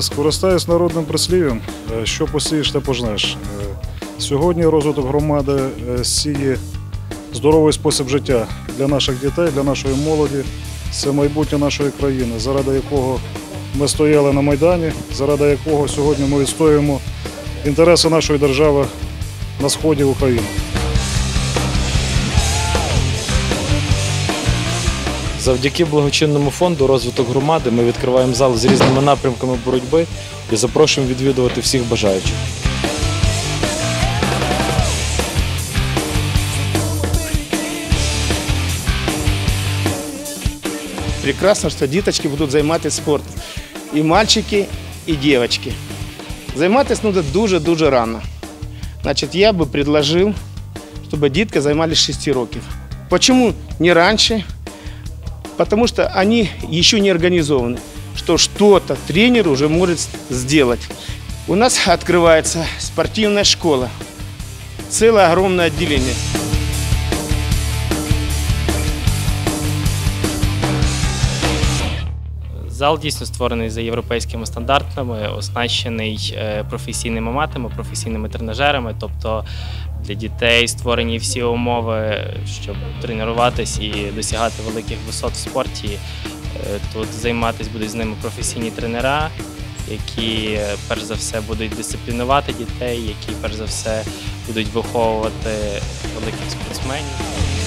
Скористаюсь народним прислів'ям, е, що посієш, те пожнеш. Е, Сьогодні розвиток громади е, сіє здоровий спосіб життя для наших дітей, для нашої молоді. Це майбутнє нашої країни, заради якого ми стояли на Майдані, заради якого сьогодні ми відстоюємо інтереси нашої держави на сході України. Завдяки благочинному фонду розвиток громади ми відкриваємо зал з різними напрямками боротьби і запрошуємо відвідувати всіх бажаючих. прекрасно, що діточки будуть займатися спортом. І мальчики, і дівчатки. Займатися треба дуже-дуже рано. Значить, я би предложив, щоб дітки займалися 6 років. Почему не раньше? Потому что они еще не организованы, что что-то тренер уже может сделать. У нас открывается спортивная школа, целое огромное отделение. Зал дійсно створений за європейськими стандартами, оснащений е, професійними матами, професійними тренажерами. Тобто для дітей створені всі умови, щоб тренуватись і досягати великих висот в спорті. Е, Тут займатися будуть з ними професійні тренера, які е, перш за все будуть дисциплінувати дітей, які перш за все будуть виховувати великих спортсменів.